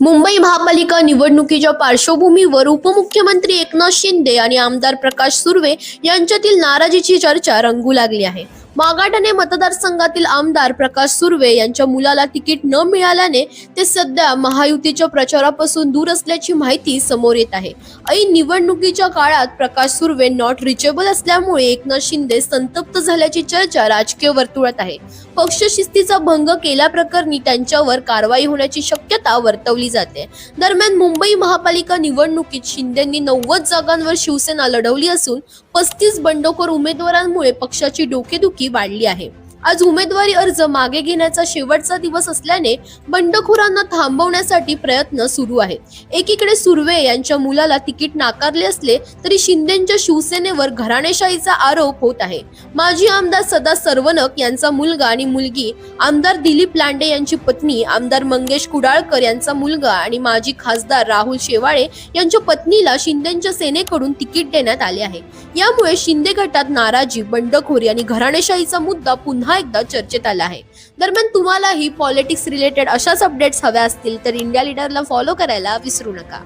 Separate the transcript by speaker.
Speaker 1: मुंबई महापालिका निवडणुकीच्या पार्श्वभूमीवर उपमुख्यमंत्री एकनाथ शिंदे आणि आमदार प्रकाश सुर्वे यांच्यातील नाराजीची चर्चा रंगू लागली आहे. मागाटाने मतदारसंघातील आमदार प्रकाश सुर्वे यांच्या मुलाला तिकीट न मिळाल्याने ते सध्या महायुतीच्या प्रचारापासून दूर असल्याची माहिती समोर येत आहे. ऐन निवडणुकीच्या काळात प्रकाश सुर्वे नॉट रिचेबल असल्यामुळे एकनाथ शिंदे संतप्त झाल्याची चर्चा राजकीय वर्तुळात आहे. पक्षशिस्तीचा भंग केल्याप्रकरणी त्यांच्यावर कारवाई होण्याची शक्यता वर्तवली जाते. दरम्यान मुंबई महापालिका निवडणुकीत शिंदेंनी नव्वद जागांवर शिवसेना लढवली असून पस्तीस बंडखोर उमेदवारांमुळे पक्षाची डोकेदुखी वाढली आहे. आज उमेदवारी अर्ज मागे घेण्याचा शेवटचा दिवस असल्याने बंडखोरांना थांबवण्यासाठी प्रयत्न सुरू आहेत. एकीकडे सुर्वे यांच्या मुलाला तिकीट नाकारले असले तरी शिंदेच्या शिवसेनेवर घराणेशाहीचा आरोप होत आहे. माजी आमदार सदा सर्वनक यांचा मुलगा आणि मुलगी आमदार दिलीप लांडे यांची पत्नी आमदार मंगेश कुडाळकर यांचा मुलगा आणि माजी खासदार राहुल शेवाळे यांच्या पत्नीला शिंदेच्या सेनेकडून तिकीट देण्यात आले आहे. यामुळे शिंदे गटात नाराजी बंडखोरी आणि घराणेशाहीचा मुद्दा पुन्हा पुन्हा एकदा चर्चेत आला आहे. दरम्यान तुम्हालाही पॉलिटिक्स रिलेटेड अशाच अपडेट्स हव्या असतील तर इंडिया लीडरला फॉलो करायला विसरू नका.